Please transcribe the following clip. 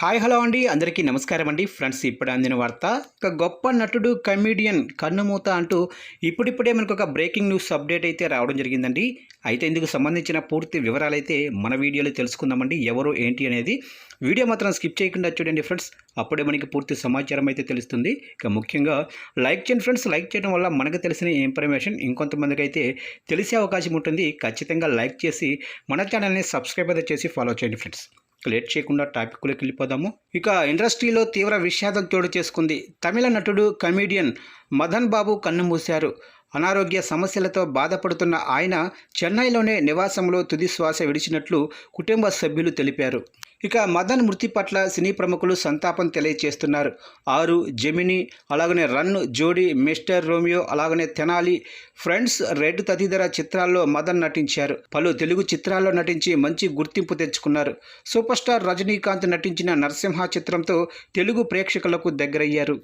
Hi hello అండి. అందరికీ నమస్కారం అండి. ఫ్రెండ్స్ ఇప్పుడు అందిన వార్త ఒక గొప్ప నటుడు కమీడియన్ కన్నుమూత అంటూ ఇప్పుడిప్పుడే మనకు ఒక బ్రేకింగ్ న్యూస్ అప్డేట్ అయితే రావడం జరిగిందండి. అయితే ఇందుకు సంబంధించిన పూర్తి వివరాలు అయితే మన వీడియోలో తెలుసుకుందామండి. ఎవరు ఏంటి అనేది వీడియో మాత్రం స్కిప్ చేయకుండా చూడండి ఫ్రెండ్స్. అప్పుడే మనకి పూర్తి సమాచారం అయితే తెలుస్తుంది. ఇక ముఖ్యంగా లైక్ చేయండి ఫ్రెండ్స్. లైక్ చేయడం వల్ల మనకు తెలిసిన ఇన్ఫర్మేషన్ ఇంకొంతమందికి అయితే తెలిసే అవకాశం ఉంటుంది. ఖచ్చితంగా లైక్ చేసి మన ఛానల్ని సబ్స్క్రైబ్ అయితే చేసి ఫాలో చేయండి ఫ్రెండ్స్. లేట్ చేయకుండా టాపిక్లోకి వెళ్ళిపోదాము. ఇక ఇండస్ట్రీలో తీవ్ర విషాదం చోటు చేసుకుంది. తమిళ నటుడు కమీడియన్ మదన్ బాబు కన్నుమూశారు అనారోగ్య సమస్యలతో బాధపడుతున్న ఆయన చెన్నైలోనే నివాసంలో తుది శ్వాస విడిచినట్లు కుటుంబ సభ్యులు తెలిపారు. ఇక మదన్ మృతి పట్ల సినీ ప్రముఖులు సంతాపం తెలియజేస్తున్నారు ఆరు జెమిని అలాగనే రన్ జోడీ మిస్టర్ రోమియో అలాగనే తెనాలి ఫ్రెండ్స్ రెడ్ తదితర చిత్రాల్లో మదన్ నటించారు. పలు తెలుగు చిత్రాల్లో నటించి మంచి గుర్తింపు తెచ్చుకున్నారు. సూపర్ స్టార్ రజనీకాంత్ నటించిన నరసింహ చిత్రంతో తెలుగు ప్రేక్షకులకు దగ్గరయ్యారు.